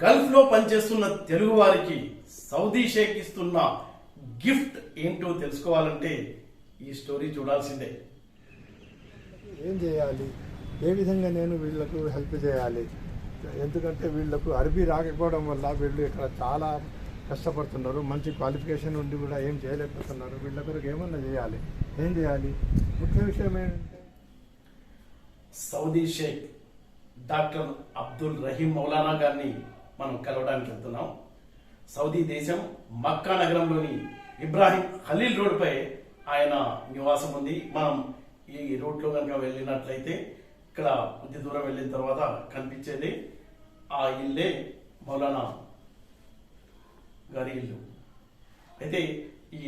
గల్ఫ్లో పనిచేస్తున్న తెలుగు వారికి సౌదీ షేక్ ఇస్తున్న గిఫ్ట్ ఏంటో తెలుసుకోవాలంటే ఈ స్టోరీ చూడాల్సిందే. ఏం చేయాలి? ఏ విధంగా నేను వీళ్ళకు హెల్ప్ చేయాలి? ఎందుకంటే వీళ్ళకు అరబీ రాకపోవడం వల్ల వీళ్ళు ఇక్కడ చాలా కష్టపడుతున్నారు. మంచి క్వాలిఫికేషన్ ఉండి కూడా ఏం చేయలేకపోతున్నారు. వీళ్ళ కొరకు ఏమన్నా చేయాలి? ఏం చేయాలి? ముఖ్య విషయం ఏంటంటే సౌదీ షేక్ డాక్టర్ అబ్దుల్ రహీం మౌలానా గారిని మనం కలవడానికి వెళ్తున్నాం. సౌదీ దేశం మక్కా నగరంలోని ఇబ్రాహిం ఖలీల్ రోడ్పై ఆయన నివాసం ఉంది. మనం ఈ రోడ్లో కనుక వెళ్ళినట్లయితే ఇక్కడ కొద్ది దూరం వెళ్ళిన తర్వాత కనిపించేది ఆ ఇల్లే మౌలానా గారి ఇల్లు. అయితే ఈ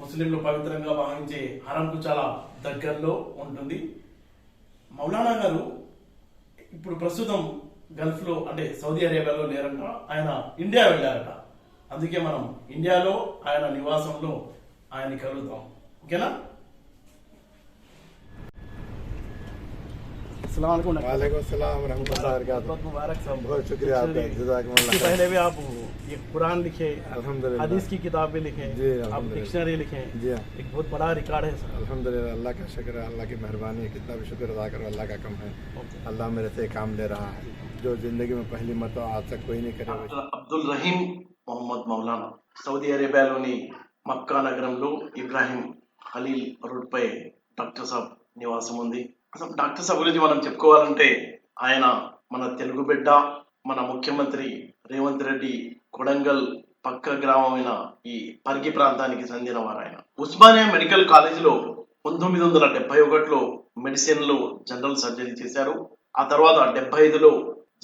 ముస్లింలు పవిత్రంగా భావించే హరంకు చాలా దగ్గరలో ఉంటుంది. మౌలానా గారు ఇప్పుడు ప్రస్తుతం గల్ఫ్లో అంటే సౌదీ అరేబియాలో లేరంట ఆయన ఇండియా వెళ్ళారట. అందుకే మనం ఇండియాలో ఆయన నివాసంలో ఆయన్ని కలుగుతాం ఓకేనా? बहुत मुबारक साहब बहुत शुक्रिया आपका जजाकमुल्लाह इससे पहले भी आप ये कुरान लिखे अल्हम्दुलिल्लाह हदीस की किताबें लिखे जी, आप अल्हम्दुलिल्लाह। डिक्शनरी लिखे जी हाँ एक बहुत बड़ा रिकॉर्ड है सर अल्हम्दुलिल्लाह अल्लाह का शुक्र है अल्लाह की मेहरबानी है कितना भी शुक्र अदा करो अल्लाह का कम है अल्लाह मेरे से काम ले रहा है जो ज़िंदगी में पहली मरतबा आज तक कोई नहीं करे वैसे డాక్టర్ అబ్దుల్ రహీం మొహమ్మద్ మౌలానా సౌదీ అరేబియాలోని మక్కా నగరంలో ఇబ్రాహిం ఖలీల్ రోడ్పై డాక్టర్ సాబ్ నివాసం ఉంది అసలు డాక్టర్ సాబ్ గురించి మనం చెప్పుకోవాలంటే ఆయన మన తెలుగు బిడ్డ మన ముఖ్యమంత్రి రేవంత్ రెడ్డి కొడంగల్ పక్క గ్రామమైన ఈ పరిగి ప్రాంతానికి చెందిన వారు ఆయన ఉస్మానియా మెడికల్ కాలేజీలో పంతొమ్మిది వందల డెబ్బై ఒకటిలో మెడిసిన్లో జనరల్ సర్జరీ చేశారు. ఆ తర్వాత డెబ్బై ఐదులో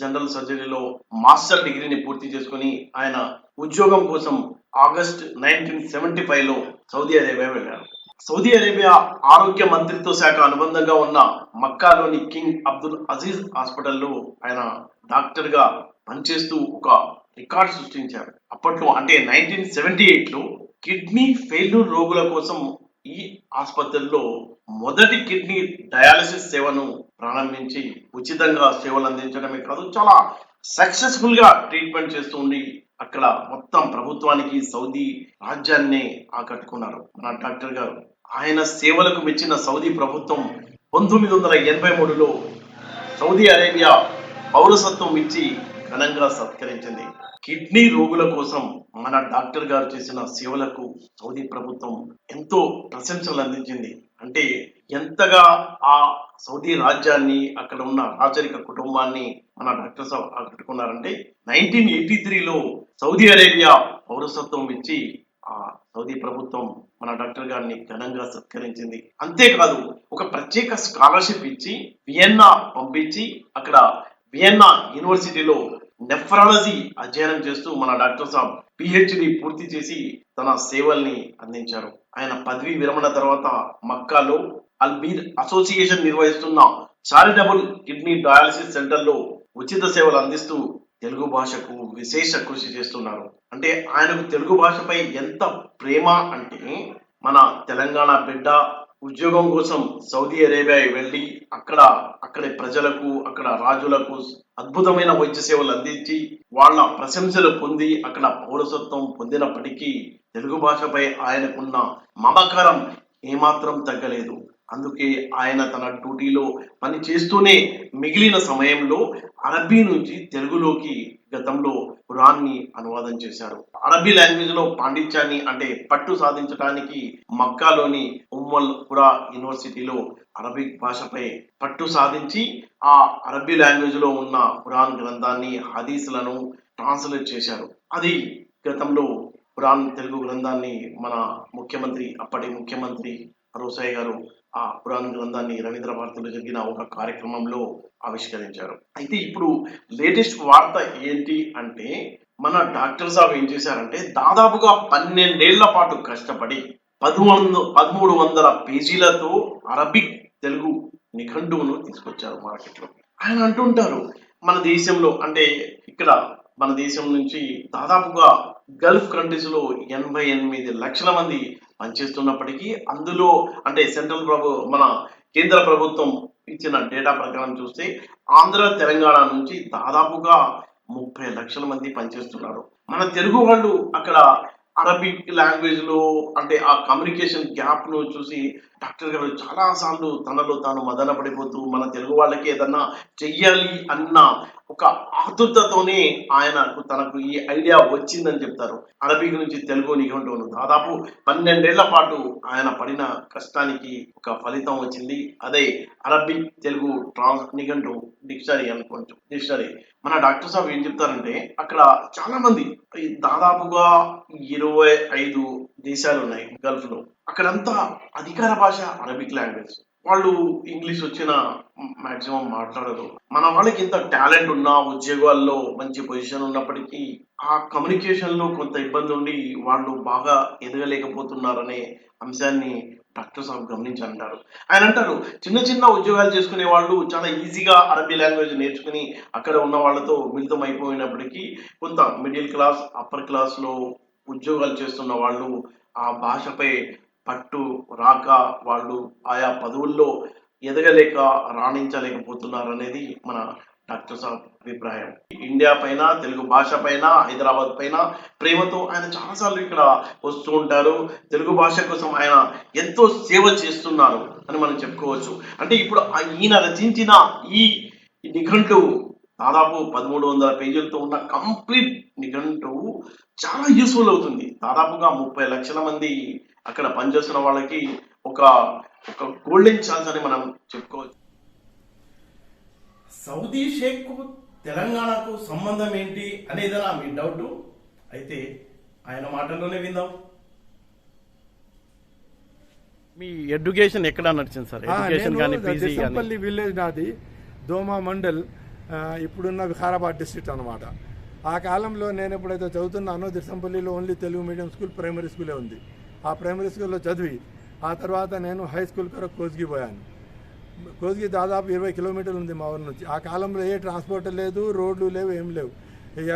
జనరల్ సర్జరీలో మాస్టర్ డిగ్రీని పూర్తి చేసుకుని ఆయన ఉద్యోగం కోసం ఆగస్ట్ నైన్టీన్ సెవెంటీ ఫైవ్లో సౌదీ అరేబియా వెళ్ళారు. సౌదీ అరేబియా ఆరోగ్య మంత్రిత్వ శాఖ అనుబంధంగా ఉన్న మక్కాలోని కింగ్ అబ్దుల్ అజీజ్ హాస్పిటల్లో ఆయన డాక్టర్గా పనిచేస్తూ ఒక రికార్డ్ సృష్టించారు. అప్పట్లో అంటే నైన్టీన్ సెవెంటీ ఎయిట్లో కిడ్నీ ఫెయిల్యూర్ రోగుల కోసం ఈ ఆసుపత్రిలో మొదటి కిడ్నీ డయాలసిస్ సేవను ప్రారంభించి ఉచితంగా సేవలు అందించడమే కాదు చాలా సక్సెస్ఫుల్గా ట్రీట్మెంట్ చేస్తూ ఉండి అక్కడ మొత్తం ప్రభుత్వానికి సౌదీ రాజ్యాన్ని ఆకట్టుకున్నారు. మన డాక్టర్ గారు ఆయన సేవలకు మెచ్చిన సౌదీ ప్రభుత్వం పంతొమ్మిది వందల ఎనభై మూడులో సౌదీ అరేబియా పౌరసత్వం ఇచ్చి ఘనంగా సత్కరించింది. కిడ్నీ రోగుల కోసం మన డాక్టర్ గారు చేసిన సేవలకు సౌదీ ప్రభుత్వం ఎంతో ప్రశంసలు అందించింది. అంటే ఎంతగా ఆ సౌదీ రాజ్యాన్ని అక్కడ ఉన్న రాచరిక కుటుంబాన్ని మన డాక్టర్ సాబ్ ఆకట్టుకున్నారంటే నైన్టీన్ ఎయిటీ త్రీలో సౌదీ అరేబియా పౌరసత్వం ఇచ్చి ఆ సౌదీ ప్రభుత్వం మన డాక్టర్ గారిని ఘనంగా సత్కరించింది. అంతేకాదు ఒక ప్రత్యేక స్కాలర్షిప్ ఇచ్చి వియన్నా పంపించి అక్కడ వియన్నా యూనివర్సిటీలో నెఫ్రాలజీ అధ్యయనం చేస్తూ మన డాక్టర్ సాబ్ పిహెచ్డి పూర్తి చేసి తన సేవల్ని అందించారు. ఆయన పదవి విరమణ తర్వాత మక్కాలో అల్బీర్ అసోసియేషన్ నిర్వహిస్తున్న చారిటబుల్ కిడ్నీ డయాలసిస్ సెంటర్లో ఉచిత సేవలు అందిస్తూ తెలుగు భాషకు విశేష కృషి చేస్తున్నారు. అంటే ఆయనకు తెలుగు భాషపై ఎంత ప్రేమ అంటే మన తెలంగాణ బిడ్డ ఉద్యోగం కోసం సౌదీ అరేబియా వెళ్ళి అక్కడ అక్కడి ప్రజలకు అక్కడ రాజులకు అద్భుతమైన వైద్య సేవలు అందించి వాళ్ళ ప్రశంసలు పొంది అక్కడ పౌరసత్వం పొందినప్పటికీ తెలుగు భాషపై ఆయనకున్న మమకారం ఏమాత్రం తగ్గలేదు. అందుకే ఆయన తన డ్యూటీలో పని చేస్తూనే మిగిలిన సమయంలో అరబీ నుంచి తెలుగులోకి గతంలో ఖురాన్ని అనువాదం చేశారు. అరబీ లాంగ్వేజ్లో పాండిత్యాన్ని అంటే పట్టు సాధించడానికి మక్కాలోని ఉమ్మల్ ఖురా యూనివర్సిటీలో అరబిక్ భాషపై పట్టు సాధించి ఆ అరబీ లాంగ్వేజ్లో ఉన్న ఖురాన్ గ్రంథాన్ని హదీసులను ట్రాన్స్లేట్ చేశారు. అది గతంలో ఖురాన్ తెలుగు గ్రంథాన్ని మన ముఖ్యమంత్రి అప్పటి ముఖ్యమంత్రి రోసయ్య గారు ఆ పురాణ గ్రంథాన్ని రవీంద్ర భారతిలో జరిగిన ఒక కార్యక్రమంలో ఆవిష్కరించారు. అయితే ఇప్పుడు లేటెస్ట్ వార్త ఏంటి అంటే మన డాక్టర్ సాబ్ ఏం చేశారంటే దాదాపుగా పన్నెండేళ్ళ పాటు కష్టపడి పదమూడు పదమూడు వందల పేజీలతో అరబిక్ తెలుగు నిఘంటువును తీసుకొచ్చారు మార్కెట్లో. ఆయన అంటుంటారు మన దేశంలో అంటే ఇక్కడ మన దేశం నుంచి దాదాపుగా గల్ఫ్ కంట్రీస్లో ఎనభై ఎనిమిది లక్షల మంది పనిచేస్తున్నప్పటికీ అందులో అంటే సెంట్రల్ ప్రభు మన కేంద్ర ప్రభుత్వం ఇచ్చిన డేటా ప్రకారం చూస్తే ఆంధ్ర తెలంగాణ నుంచి దాదాపుగా ముప్పై లక్షల మంది పనిచేస్తున్నారు. మన తెలుగు వాళ్ళు అక్కడ అరబిక్ లాంగ్వేజ్లో అంటే ఆ కమ్యూనికేషన్ గ్యాప్ను చూసి డాక్టర్ గారు చాలా సార్లు తనలో తాను మదన పడిపోతూ మన తెలుగు వాళ్ళకి ఏదన్నా చెయ్యాలి అన్న ఒక ఆతురతతోనే ఆయనకు తనకు ఈ ఐడియా వచ్చిందని చెప్తారు. అరబిక్ నుంచి తెలుగు నిఘంటువును దాదాపు పన్నెండేళ్ళ పాటు ఆయన పడిన కష్టానికి ఒక ఫలితం వచ్చింది. అదే అరబిక్ తెలుగు ట్రాన్స్ నిఘంటు డిక్షనరీ అనుకోవచ్చు డిక్షనరీ. మన డాక్టర్ సాబ్ ఏం చెప్తారంటే అక్కడ చాలా మంది దాదాపుగా ఇరవై ఐదు దేశాలు ఉన్నాయి గల్ఫ్లో అక్కడంతా అధికార భాష అరబిక్ లాంగ్వేజ్. వాళ్ళు ఇంగ్లీష్ వచ్చిన మాక్సిమం మాట్లాడరు. మన వాళ్ళకి ఇంత టాలెంట్ ఉన్నా ఉద్యోగాల్లో మంచి పొజిషన్ ఉన్నప్పటికీ ఆ కమ్యూనికేషన్లో కొంత ఇబ్బంది ఉండి వాళ్ళు బాగా ఎదగలేకపోతున్నారనే అంశాన్ని డాక్టర్ సాబ్ గమనించి అంటారు ఆయన అంటారు చిన్న చిన్న ఉద్యోగాలు చేసుకునే వాళ్ళు చాలా ఈజీగా అరబీ లాంగ్వేజ్ నేర్చుకుని అక్కడ ఉన్న వాళ్ళతో మిళితం అయిపోయినప్పటికీ కొంత మిడిల్ క్లాస్ అప్పర్ క్లాస్లో ఉద్యోగాలు చేస్తున్న వాళ్ళు ఆ భాషపై పట్టు రాక వాళ్ళు ఆయా పదవుల్లో ఎదగలేక రాణించలేకపోతున్నారు అనేది మన డాక్టర్ సాబ్ అభిప్రాయం. ఇండియా పైన తెలుగు భాష పైన హైదరాబాద్ పైన ప్రేమతో ఆయన చాలాసార్లు ఇక్కడ వస్తూ ఉంటారు. తెలుగు భాష కోసం ఆయన ఎంతో సేవ చేస్తున్నారు అని మనం చెప్పుకోవచ్చు. అంటే ఇప్పుడు ఈయన రచించిన ఈ నిఘంటు దాదాపు పదమూడు వందల పేజీలతో ఉన్న కంప్లీట్ నిఘంటు చాలా యూస్ఫుల్ అవుతుంది. దాదాపుగా ముప్పై లక్షల మంది అక్కడ పనిచేస్తున్న వాళ్ళకి ఒక ఒక గోల్డెన్ ఛాన్స్ అని మనం చెప్పుకోవచ్చు. సౌదీ షేక్ తెలంగాణకు సంబంధం ఏంటి అనేదనా మీ డౌట్ అయితే ఆయన మాటల్లోనే విందాం. మీ ఎడ్యుకేషన్ ఎక్కడ నడిచింది సార్? ఎడ్యుకేషన్ కానీ పీజీ కానీ. దేశంపల్లి విలేజ్ నాది దోమా మండల్ ఇప్పుడున్న వికారాబాద్ డిస్ట్రిక్ట్ అనమాట ఆ కాలంలో నేను ఎప్పుడైతే చదువుతున్నానో దిర్సంపల్లిలో only Telugu medium school primary స్కూలే ఉంది. ఆ ప్రైమరీ స్కూల్లో చదివి ఆ తర్వాత నేను హై స్కూల్ కొరకు కోజ్గి పోయాను. కోజ్గి దాదాపు ఇరవై కిలోమీటర్లు ఉంది మా ఊరి నుంచి. ఆ కాలంలో ఏ ట్రాన్స్పోర్ట్ లేదు రోడ్లు లేవు ఏం లేవు. ఇక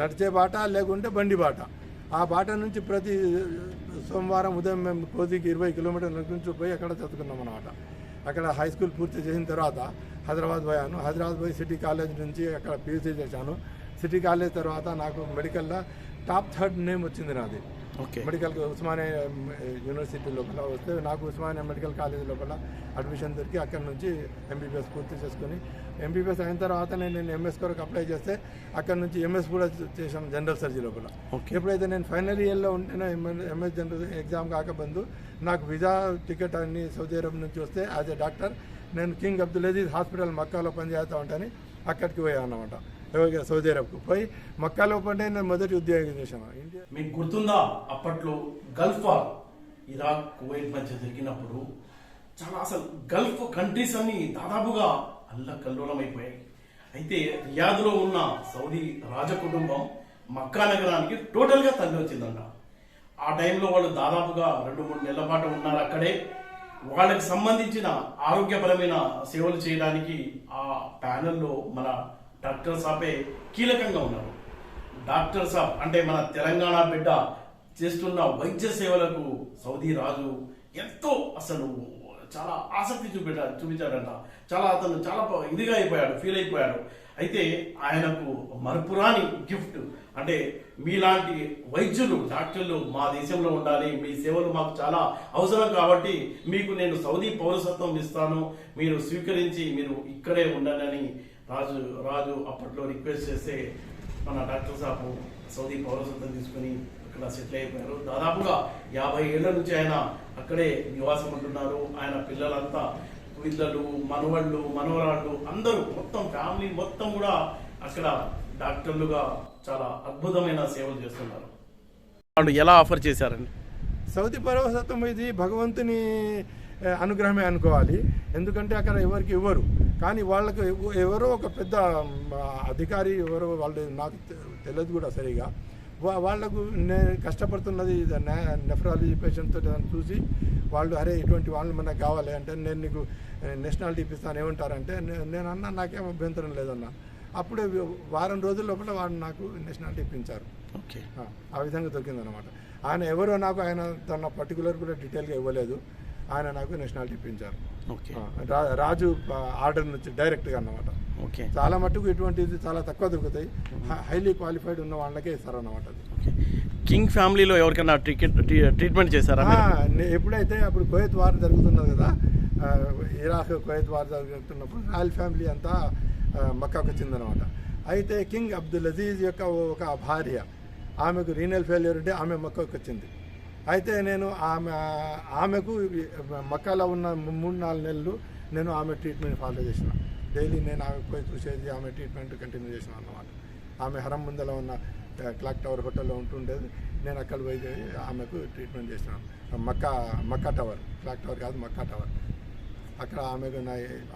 నడిచే బాట లేకుంటే బండి బాట. ఆ బాట నుంచి ప్రతి సోమవారం ఉదయం మేము కోజికి ఇరవై కిలోమీటర్ల నుంచి పోయి అక్కడ చదువుకున్నాం అనమాట అక్కడ హై స్కూల్ పూర్తి చేసిన తర్వాత హైదరాబాద్ పోయాను. హైదరాబాద్ పోయి సిటీ కాలేజ్ నుంచి అక్కడ పీజీ చేశాను. సిటీ కాలేజ్ తర్వాత నాకు మెడికల్లో టాప్ థర్డ్ నేమ్ వచ్చింది నాది. ఓకే. మెడికల్ ఉస్మానియా యూనివర్సిటీ లోపల వస్తే నాకు ఉస్మానియా మెడికల్ కాలేజ్ లోపల అడ్మిషన్ దొరికి అక్కడ నుంచి ఎంబీబీఎస్ పూర్తి చేసుకుని ఎంబీబీఎస్ అయిన తర్వాత నేను నేను ఎంఎస్ కొరకు అప్లై చేస్తే అక్కడ నుంచి ఎంఎస్ కూడా చేశాను జనరల్ సర్జరీ లోపల. ఓకే. ఎప్పుడైతే నేను ఫైనల్ ఇయర్లో ఉంటేనే ఎంఎస్ జనరల్ ఎగ్జామ్ కాకబందు నాకు వీసా టికెట్ అన్ని సౌదీ అరేబియా నుంచి వస్తే యాజ్ ఎ డాక్టర్ నేను కింగ్ అబ్దుల్ అజీజ్ హాస్పిటల్ మక్కాలో పనిచేస్తా ఉంటాను అక్కడికి పోయాను అనమాట సౌదీ అరేబ్కు పోయి మక్కాలో పని నేను మొదటి ఉద్యోగం చేశాను. ఇండియా మీకు గుర్తుందా? అప్పట్లో గల్ఫ్ వార్ ఇరాక్ కువైట్ మధ్య జరిగినప్పుడు చాలా అసలు గల్ఫ్ కంట్రీస్ అన్ని దాదాపుగా అల్లకల్లోలం అయిపోయాయి అయితే రియాద్లో ఉన్న సౌదీ రాజకుటుంబం మక్కా నగరానికి టోటల్గా తల్లి వచ్చిందంట ఆ టైంలో వాళ్ళు దాదాపుగా రెండు మూడు నెలల పాటు ఉన్నారు అక్కడే. వాళ్ళకి సంబంధించిన ఆరోగ్యపరమైన సేవలు చేయడానికి ఆ ప్యానెల్లో మన డాక్టర్ సాపే కీలకంగా ఉన్నారు. డాక్టర్ సాబ్ అంటే మన తెలంగాణ బిడ్డ చేస్తున్న వైద్య సేవలకు సౌదీ రాజు ఎంతో అసలు చాలా ఆసక్తి చూపెట్టా చూపించాడంట. చాలా అతను చాలా ఇదిగా అయిపోయాడు ఫీల్ అయిపోయాడు. అయితే ఆయనకు మరపురాని గిఫ్ట్ అంటే మీలాంటి వైద్యులు డాక్టర్లు మా దేశంలో ఉండాలి మీ సేవలు మాకు చాలా అవసరం కాబట్టి మీకు నేను సౌదీ పౌరసత్వం ఇస్తాను మీరు స్వీకరించి మీరు ఇక్కడే ఉండాలని రాజు రాజు అప్పట్లో రిక్వెస్ట్ చేస్తే మన డాక్టర్ సాబు సౌదీ పౌరసత్వం తీసుకుని అక్కడ సెటిల్ అయిపోయారు. దాదాపుగా యాభై ఏళ్ళ నుంచి ఆయన అక్కడే నివాసం ఉంటున్నారు ఆయన పిల్లలంతా పిల్లలు మనవళ్ళు మనవరాళ్ళు అందరూ మొత్తం ఫ్యామిలీ మొత్తం కూడా అక్కడ డాక్టర్లుగా చాలా అద్భుతమైన సేవలు చేస్తున్నారు. వాళ్ళు ఎలా ఆఫర్ చేశారండి? సౌదీ పరవసత్వం ఇది భగవంతుని అనుగ్రహమే అనుకోవాలి. ఎందుకంటే అక్కడ ఎవరికి ఇవ్వరు. కానీ వాళ్ళకు ఎవరో ఒక పెద్ద అధికారి ఎవరో వాళ్ళు నాకు తెలియదు కూడా సరిగా. వాళ్ళకు నేను కష్టపడుతున్నది నెఫ్రాలజీ పేషెంట్తో చూసి వాళ్ళు అరే ఇటువంటి వాళ్ళు మనకు కావాలి అంటే నేను నీకు నేషనాలిటీ ఇప్పిస్తాను. ఏమంటారంటే నేను అన్నా నాకేం అభ్యంతరం లేదన్నా. అప్పుడే వారం రోజుల లోపల వాళ్ళు నాకు నేషనాలిటీ ఇప్పించారు. ఓకే. ఆ, ఆ విధంగా దొరికిందనమాట ఆయన ఎవరో నాకు ఆయన తన పర్టికులర్ కూడా డీటెయిల్గా ఇవ్వలేదు. ఆయన నాకు నేషనాలిటీ ఇప్పించారు రాజు ఆర్డర్ నుంచి డైరెక్ట్గా అన్నమాట. ఓకే. చాలా మట్టుకు ఇటువంటిది చాలా తక్కువ దొరుకుతాయి. హైలీ క్వాలిఫైడ్ ఉన్న వాళ్ళకే ఇస్తారన్నమాట కింగ్ ఫ్యామిలీలో ఎవరికైనా ట్రీట్మెంట్ చేశారా ఎప్పుడైతే అప్పుడు కోయత్ వార్ జరుగుతున్నది కదా ఇరాక్ కోయత్ వార్ జరుగుతున్నప్పుడు రాయల్ ఫ్యామిలీ అంతా మక్కాకు వచ్చిందనమాట అయితే కింగ్ అబ్దుల్ అజీజ్ యొక్క ఒక భార్య ఆమెకు రీనల్ ఫెయిల్యూర్ ఉంటే ఆమె మక్కాకు వచ్చింది. అయితే నేను ఆమె ఆమెకు మక్కాలో ఉన్న మూడు నాలుగు నెలలు నేను ఆమె ట్రీట్మెంట్ ఫాలో చేసిన. డైలీ నేను ఆమె పోయి చూసేది ఆమె ట్రీట్మెంట్ కంటిన్యూ చేసిన అన్నమాట. ఆమె హరం ముందల ఉన్న క్లాక్ టవర్ హోటల్లో ఉంటుండేది. నేను అక్కడ పోయి ఆమెకు ట్రీట్మెంట్ చేసినాను Mecca Mecca tower clock tower కాదు మక్కా టవర్. అక్కడ ఆమెకు నా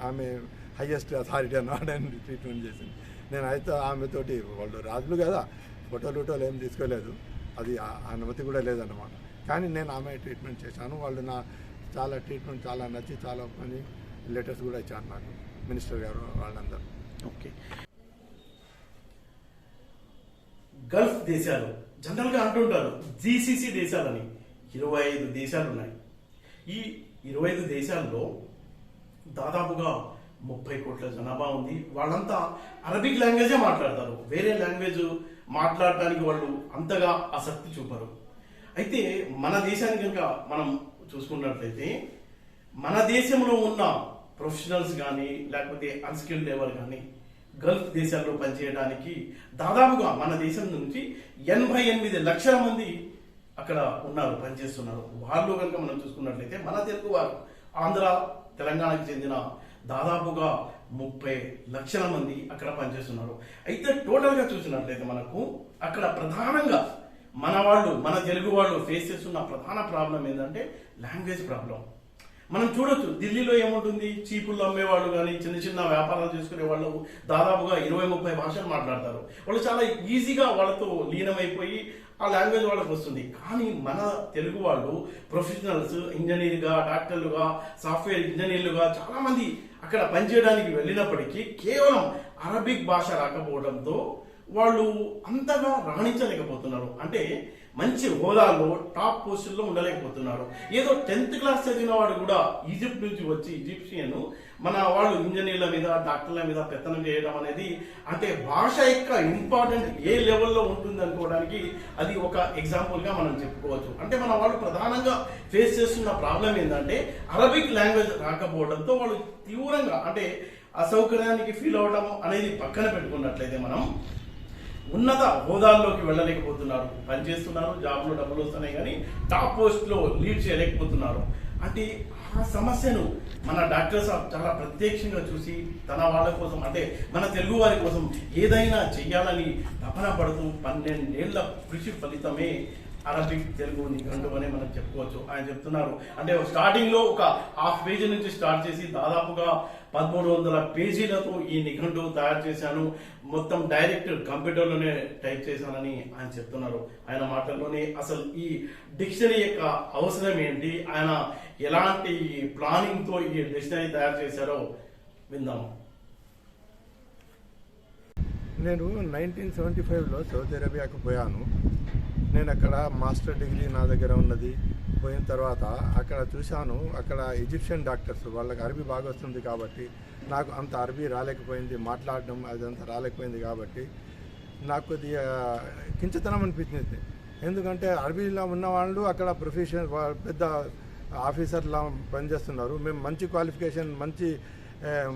ఆమె హయ్యెస్ట్ అథారిటీ అన్నమాట అని ట్రీట్మెంట్ చేసింది. నేను అయితే ఆమెతోటి వాళ్ళు రాజులు కదా ఫోటోలు ఫోటోలు ఏం తీసుకోలేదు. అది ఆ- అనుమతి కూడా లేదన్నమాట. కానీ నేను ఆమె ట్రీట్మెంట్ చేశాను. వాళ్ళు నా చాలా ట్రీట్మెంట్ చాలా నచ్చి చాలా మంది లెటర్స్ కూడా ఇచ్చారు నాకు. మినిస్టర్ గారు వాళ్ళందరూ. ఓకే. గల్ఫ్ దేశాలు జనరల్గా అంటుంటారు జీసీసీ దేశాలని. ఇరవై ఐదు దేశాలు ఉన్నాయి ఈ ఇరవై ఐదు దేశాల్లో దాదాపుగా ముప్పై కోట్ల జనాభా ఉంది. వాళ్ళంతా అరబిక్ లాంగ్వేజే మాట్లాడతారు. వేరే లాంగ్వేజ్ మాట్లాడటానికి వాళ్ళు అంతగా ఆసక్తి చూపరు. అయితే మన దేశానికి కనుక మనం చూసుకున్నట్లయితే మన దేశంలో ఉన్న ప్రొఫెషనల్స్ కానీ లేకపోతే అన్స్కిల్డ్ లేబర్ కానీ గల్ఫ్ దేశాల్లో పనిచేయడానికి దాదాపుగా మన దేశం నుంచి ఎనభై ఎనిమిది లక్షల మంది అక్కడ ఉన్నారు పనిచేస్తున్నారు. వాళ్ళు కనుక మనం చూసుకున్నట్లయితే మన తెలుగు వారు ఆంధ్ర తెలంగాణకు చెందిన దాదాపుగా ముప్పై లక్షల మంది అక్కడ పనిచేస్తున్నారు. అయితే టోటల్గా చూసినట్లయితే మనకు అక్కడ ప్రధానంగా మన వాళ్ళు మన తెలుగు వాళ్ళు ఫేస్ చేస్తున్న ప్రధాన ప్రాబ్లం ఏంటంటే లాంగ్వేజ్ ప్రాబ్లం మనం చూడొచ్చు ఢిల్లీలో ఏముంటుంది? చీపుల్లో అమ్మేవాళ్ళు కానీ చిన్న చిన్న వ్యాపారాలు చేసుకునే వాళ్ళు దాదాపుగా ఇరవై ముప్పై భాషలు మాట్లాడతారు. వాళ్ళు చాలా ఈజీగా వాళ్ళతో లీనమైపోయి ఆ లాంగ్వేజ్ వాళ్ళకి వస్తుంది. కానీ మన తెలుగు వాళ్ళు ప్రొఫెషనల్స్ ఇంజనీర్గా డాక్టర్లుగా సాఫ్ట్వేర్ ఇంజనీర్లుగా చాలామంది అక్కడ పనిచేయడానికి వెళ్ళినప్పటికీ కేవలం అరబిక్ భాష రాకపోవడంతో వాళ్ళు అంతగా రాణించలేకపోతున్నారు. అంటే మంచి హోదాలో టాప్ పోస్టుల్లో ఉండలేకపోతున్నారు. ఏదో టెన్త్ క్లాస్ చదివిన వాడు కూడా ఈజిప్ట్ నుంచి వచ్చి ఈజిప్షియన్ మన వాళ్ళు ఇంజనీర్ల మీద డాక్టర్ల మీద పెత్తనం చేయడం అనేది అంటే భాష యొక్క ఇంపార్టెంట్ ఏ లెవెల్లో ఉంటుంది అనుకోవడానికి అది ఒక ఎగ్జాంపుల్గా మనం చెప్పుకోవచ్చు. అంటే మన వాళ్ళు ప్రధానంగా ఫేస్ చేస్తున్న ప్రాబ్లం ఏంటంటే అరబిక్ లాంగ్వేజ్ రాకపోవడంతో వాళ్ళు తీవ్రంగా అంటే అసౌకర్యానికి ఫీల్ అవడం అనేది పక్కన పెట్టుకున్నట్లయితే మనం ఉన్నత హోదాల్లోకి వెళ్ళలేకపోతున్నారు. పనిచేస్తున్నారు జాబ్లో డబ్బులు వస్తున్నాయి కానీ టాప్ పోస్ట్లో లీడ్ చేయలేకపోతున్నారు. అంటే ఆ సమస్యను మన డాక్టర్ సాబ్ చాలా ప్రత్యక్షంగా చూసి తన వాళ్ళ కోసం అంటే మన తెలుగు వారి కోసం ఏదైనా చెయ్యాలని తపన పడుతూ పన్నెండేళ్ళ కృషి ఫలితమే అరబిక్ తెలుగు నిఘంటు అని మనం చెప్పుకోవచ్చు. ఆయన చెప్తున్నారు. అంటే స్టార్టింగ్లో ఒక హాఫ్ పేజీ నుంచి స్టార్ట్ చేసి దాదాపుగా పదమూడు వందల పేజీలతో ఈ నిఘంటు తయారు చేశాను. మొత్తం డైరెక్ట్ కంప్యూటర్లోనే టైప్ చేశానని ఆయన చెప్తున్నారు. ఆయన మాటల్లోనే అసలు ఈ డిక్షనరీ యొక్క అవసరం ఏంటి? ఆయన ఎలాంటి ప్లానింగ్తో ఈ డిక్షనరీ తయారు చేశారో విందాం. నేను నైన్టీన్ సెవెంటీ ఫైవ్లో సౌదీ అరేబియాకు పోయాను. నేను అక్కడ మాస్టర్ డిగ్రీ నా దగ్గర ఉన్నది. పోయిన తర్వాత అక్కడ చూశాను అక్కడ ఈజిప్షియన్ డాక్టర్స్ వాళ్ళకి అరబీ బాగా వస్తుంది కాబట్టి నాకు అంత అరబీ రాలేకపోయింది మాట్లాడడం అదంతా రాలేకపోయింది కాబట్టి నాకు కొద్దిగా కించతనం అనిపించింది. ఎందుకంటే అరబీలో ఉన్న వాళ్ళు అక్కడ ప్రొఫెషన్ పెద్ద ఆఫీసర్లా పనిచేస్తున్నారు మేము మంచి క్వాలిఫికేషన్ మంచి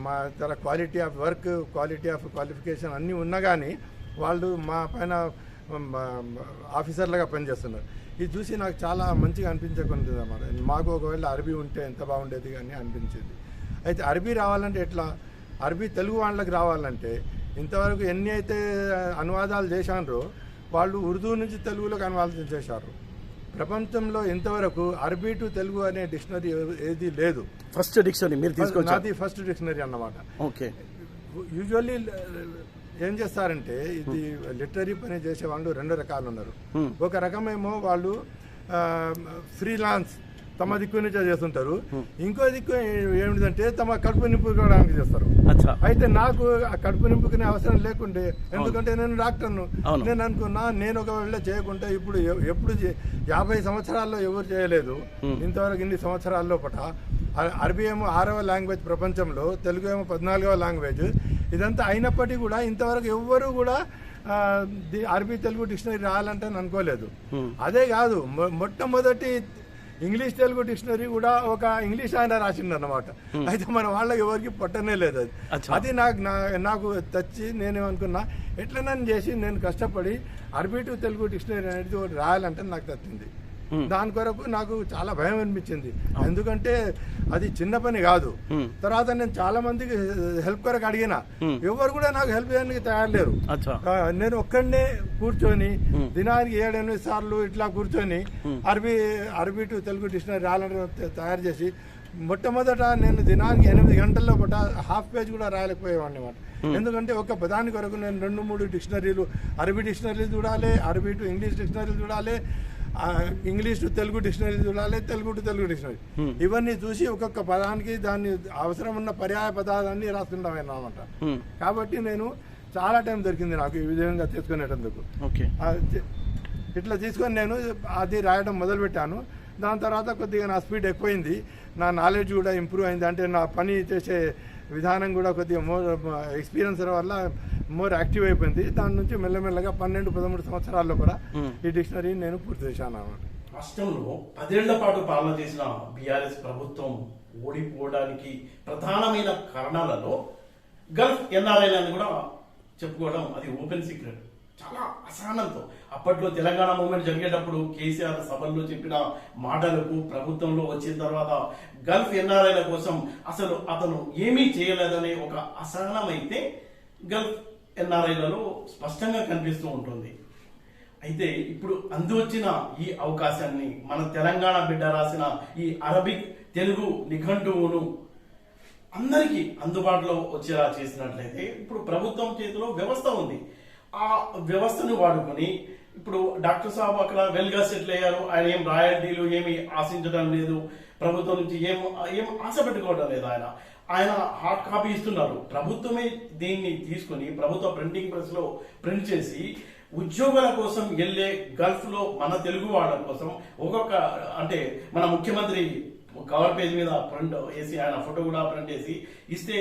మా తర quality of work quality of qualification అన్నీ ఉన్నా కానీ వాళ్ళు మా పైన ఆఫీసర్లుగా పనిచేస్తున్నారు ఇది చూసి నాకు చాలా మంచిగా అనిపించకుంటుంది అన్నమాట. మాకు ఒకవేళ అరబీ ఉంటే ఎంత బాగుండేది అని అనిపించింది. అయితే అరబీ రావాలంటే ఎట్లా? అరబీ తెలుగు వాళ్ళకి రావాలంటే ఇంతవరకు ఎన్ని అయితే అనువాదాలు చేశారో వాళ్ళు ఉర్దూ నుంచి తెలుగులోకి అనువాదం చేశారు. ప్రపంచంలో ఇంతవరకు అరబీ టు తెలుగు అనే డిక్షనరీ ఏది లేదు. ఫస్ట్ డిక్షనరీ మీరు తీసుకొచ్చారు. నాది ఫస్ట్ డిక్షనరీ అన్నమాట. ఓకే. యూజువల్లీ ఏం చేస్తారంటే ఇది లిటరీ పని చేసే వాళ్ళు రెండు రకాలు ఉన్నారు. ఒక రకమేమో వాళ్ళు ఫ్రీలాన్స్ తమ దిక్కు నుంచే చేస్తుంటారు. ఇంకో దిక్కు ఏమిటంటే తమ కడుపు నింపుకోవడానికి చేస్తారు. అయితే నాకు ఆ కడుపు నింపుకునే అవసరం లేకుండే ఎందుకంటే నేను డాక్టర్ను. నేను అనుకున్నా నేను ఒకవేళ చేయకుంటే ఇప్పుడు ఎప్పుడు యాభై సంవత్సరాల్లో ఎవరు చేయలేదు. ఇంతవరకు ఇన్ని సంవత్సరాల్లో పట. అరబీ ఏమో ఆరవ లాంగ్వేజ్ ప్రపంచంలో తెలుగు ఏమో పద్నాలుగవ లాంగ్వేజ్. ఇదంతా అయినప్పటికీ కూడా ఇంతవరకు ఎవ్వరూ కూడా అరబీ తెలుగు డిక్షనరీ రాయాలంటే నేను అనుకోలేదు అదే కాదు మొట్టమొదటి ఇంగ్లీష్ తెలుగు డిక్షనరీ కూడా ఒక ఇంగ్లీష్ ఆయన రాసిండు అనమాట అయితే మన వాళ్ళకి ఎవరికి పట్టనే లేదు అది. అది నాకు నాకు తెచ్చి నేనేమనుకున్నా ఎట్లనని చేసి నేను కష్టపడి అరబీ టు తెలుగు డిక్షనరీ అనేది ఒకటి రాయాలంటే నాకు తచ్చింది దాని కొరకు నాకు చాలా భయం అనిపించింది. ఎందుకంటే అది చిన్న పని కాదు. తర్వాత నేను చాలా మందికి హెల్ప్ కొరకు అడిగిన. ఎవరు కూడా నాకు హెల్ప్ చేయడానికి తయారు లేరు. అచ్చా. ఆ, నేను ఒక్కడనే కూర్చొని దినానికి ఏడెనిమిది సార్లు ఇట్లా కూర్చొని అరబీ అరబీ టు తెలుగు డిక్షనరీ రాయాలని తయారు చేసి మొట్టమొదట నేను దినానికి ఎనిమిది గంటల్లో పూట హాఫ్ పేజ్ కూడా రాయలేకపోయేవాడిని అనమాట ఎందుకంటే ఒక పదాని కొరకు నేను రెండు మూడు డిక్షనరీలు అరబీ డిక్షనరీలు చూడాలి అరబీ టు ఇంగ్లీష్ డిక్షనరీలు చూడాలి ఇంగ్లీష్ టు తెలుగు డిక్షనరీ చూడాలి తెలుగు టు తెలుగు డిక్షనరీ. ఇవన్నీ చూసి ఒక్కొక్క పదానికి దాన్ని అవసరం ఉన్న పర్యాయ పదాలన్నీ హ్మ్. కాబట్టి నేను చాలా టైం దొరికింది నాకు ఈ విధంగా తీసుకునేటందుకు. ఇట్లా తీసుకొని నేను అది రాయడం మొదలుపెట్టాను. దాని తర్వాత కొద్దిగా నా స్పీడ్ ఎక్కువైంది. నా నాలెడ్జ్ కూడా ఇంప్రూవ్ అయింది. అంటే నా పని చేసే విధానం కూడా కొద్దిగా మోర్ ఎక్స్పీరియన్స్ వల్ల మోర్ యాక్టివ్ అయిపోయింది. దాని నుంచి మెల్లమెల్లగా పన్నెండు పదమూడు సంవత్సరాల్లో కూడా ఈ డిక్షనరీ నేను పూర్తి చేశాను అన్నమాట. రాష్ట్రంలో పదేళ్ళ పాటు పాలన చేసిన బీఆర్ఎస్ ప్రభుత్వం ఓడిపోవడానికి ప్రధానమైన కారణాలలో గల్ఫ్ ఎన్ఆర్ఐ అని కూడా చెప్పుకోవడం అది ఓపెన్ సీక్రెట్. చాలా అసహనంతో. అప్పట్లో తెలంగాణ మూవ్మెంట్ జరిగేటప్పుడు కేసీఆర్ సభల్లో చెప్పిన మాటలకు ప్రభుత్వంలో వచ్చిన తర్వాత గల్ఫ్ ఎన్ఆర్ఐల కోసం అసలు అతను ఏమీ చేయలేదనే ఒక అసహనం అయితే గల్ఫ్ ఎన్ఆర్ఐలలో స్పష్టంగా కనిపిస్తూ ఉంటుంది. అయితే ఇప్పుడు అందివచ్చిన ఈ అవకాశాన్ని మన తెలంగాణ బిడ్డ రాసిన ఈ అరబిక్ తెలుగు నిఘంటువును అందరికీ అందుబాటులో వచ్చేలా చేసినట్లయితే ఇప్పుడు ప్రభుత్వం చేతిలో వ్యవస్థ ఉంది. ఆ వ్యవస్థను వాడుకొని ఇప్పుడు డాక్టర్ సాబ్ అక్కడ వెల్గా సెటిల్ అయ్యారు. ఆయన ఏం రాయల్టీలు ఏమి ఆశించడం లేదు. ప్రభుత్వం నుంచి ఏం ఏం ఆశ పెట్టుకోవడం లేదు ఆయన. ఆయన హార్డ్ కాపీ ఇస్తున్నారు. ప్రభుత్వమే దీన్ని తీసుకొని ప్రభుత్వ ప్రింటింగ్ ప్రెస్లో ప్రింట్ చేసి ఉద్యోగాల కోసం వెళ్ళే గల్ఫ్లో మన తెలుగు వాళ్ళ కోసం ఒక్కొక్క అంటే మన ముఖ్యమంత్రి కవర్ పేజ్ మీద ప్రింట్ వేసి ఆయన ఫోటో కూడా ప్రింట్ చేసి ఇస్తే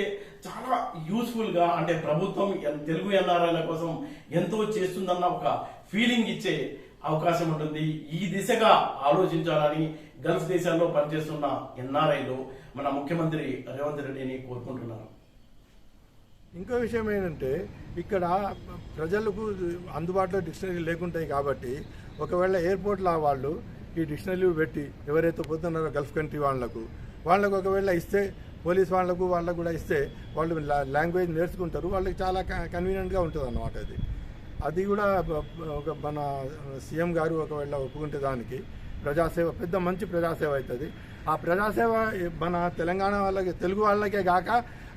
చాలా యూస్ఫుల్గా అంటే ప్రభుత్వం ఎన్- తెలుగు ఎన్ఆర్ఐల కోసం ఎంతో చేస్తుందన్న ఒక ఫీలింగ్ ఇచ్చే అవకాశం ఉంటుంది. ఈ దిశగా ఆలోచించాలని గల్ఫ్ దేశాల్లో పనిచేస్తున్న ఎన్ఆర్ఐలు మన ముఖ్యమంత్రి రేవంత్ రెడ్డిని కోరుకుంటున్నాను ఇంకో విషయం ఏంటంటే ఇక్కడ ప్రజలకు అందుబాటులో డిక్షనరీ లేకుంటాయి కాబట్టి ఒకవేళ ఎయిర్పోర్ట్లో వాళ్ళు ఈ డిక్షనరీలు పెట్టి ఎవరైతే పోతున్నారో గల్ఫ్ కంట్రీ వాళ్ళకు వాళ్ళకు ఒకవేళ ఇస్తే పోలీస్ వాళ్ళకు వాళ్ళకు కూడా ఇస్తే వాళ్ళు లా- లాంగ్వేజ్ నేర్చుకుంటారు వాళ్ళకి చాలా కన్వీనియంట్గా ఉంటుంది అన్నమాట అది. అది కూడా ఒక మన సీఎం గారు ఒకవేళ ఒప్పుకుంటే దానికి ప్రజాసేవ పెద్ద మంచి ప్రజాసేవ అవుతుంది ఆ ప్రజాసేవ మన తెలంగాణ వాళ్ళకి తెలుగు వాళ్ళకే కాక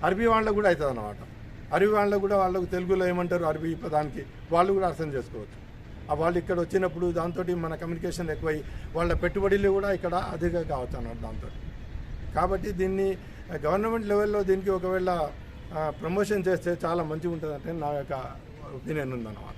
అరబీ వాళ్ళకు కూడా అవుతుంది అన్నమాట అరబీ వాళ్ళకు కూడా వాళ్ళకు తెలుగులో ఏమంటారు అరబీ పదానికి వాళ్ళు కూడా అర్థం చేసుకోవచ్చు. ఆ వాళ్ళు ఇక్కడ వచ్చినప్పుడు దాంతో మన కమ్యూనికేషన్ ఎక్కువై వాళ్ళ పెట్టుబడులు కూడా ఇక్కడ అధిక కావచ్చు అన్నమాట దాంతో కాబట్టి దీన్ని గవర్నమెంట్ లెవెల్లో దీనికి ఒకవేళ ప్రమోషన్ చేస్తే చాలా మంచిగా ఉంటుందంటే నా యొక్క ఒపీనియన్ ఉందన్నమాట.